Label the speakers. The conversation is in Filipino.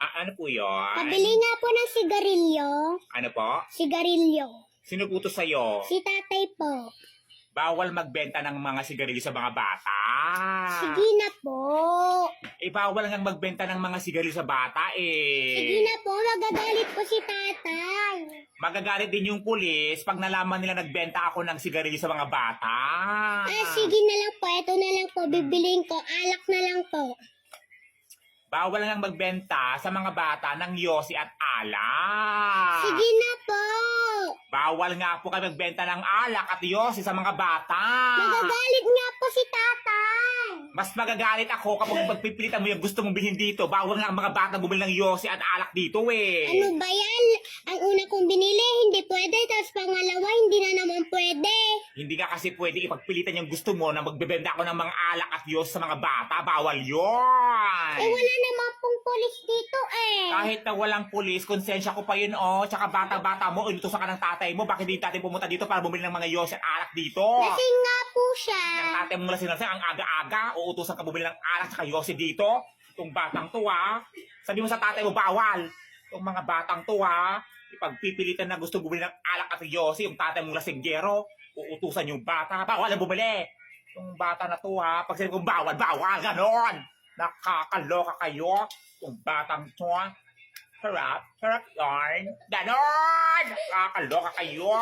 Speaker 1: Ah, ano po yun?
Speaker 2: Pabili nga po ng sigarilyo.
Speaker 1: Ano po?
Speaker 2: Sigarilyo.
Speaker 1: Sino po to sa'yo?
Speaker 2: Si tatay po.
Speaker 1: Bawal magbenta ng mga sigarilyo sa mga bata.
Speaker 2: Sige na po.
Speaker 1: Eh, bawal nga magbenta ng mga sigarilyo sa bata eh.
Speaker 2: Sige na po, magagalit po si tatay.
Speaker 1: Magagalit din yung pulis pag nalaman nila nagbenta ako ng sigarilyo sa mga bata.
Speaker 2: Ah, sige na lang po. Ito na lang po. Bibiling ko. Alak na lang po.
Speaker 1: Bawal nga magbenta sa mga bata ng yosi at alak.
Speaker 2: Sige na po.
Speaker 1: Bawal nga po kayo magbenta ng alak at yosi sa mga bata.
Speaker 2: Magagalit nga po si tatay.
Speaker 1: Mas magagalit ako kapag pagpipilitan mo yung gusto mong bilhin dito. Bawal nga ang mga bata bumili ng yosi at alak dito eh.
Speaker 2: Ano ba yan? Ang una kong binili, hindi pwede. Tapos pangalawa, hindi na naman pwede.
Speaker 1: Hindi nga kasi pwede ipagpilitan yung gusto mo na magbebenta ako ng mga alak at yosi sa mga bata. Bawal yon.
Speaker 2: Eh, wala naman pong polis dito eh.
Speaker 1: Kahit na walang pulis, konsensya ko pa yun, oh. Tsaka bata-bata mo, inutosan ka ng tatay mo. Bakit hindi tatay pumunta dito para bumili ng mga yos at alak dito?
Speaker 2: Lasing nga po siya.
Speaker 1: Ang tatay mo lasing lasing, ang aga-aga, uutusan ka bumili ng alak tsaka yosi dito. Itong batang to, ha. Sabi mo sa tatay mo, bawal. Itong mga batang to, ha. Ipagpipilitan na gusto bumili ng alak at yosi, yung tatay mong lasinggero, uutusan yung bata, bawal na bumili. Itong bata na to, ha. Pag sinabi kong bawal, bawal, ganon. Nakakaloka kayo. Itong batang to, ha. Harap, harap yarn. Ganon! Nakakaloka kayo.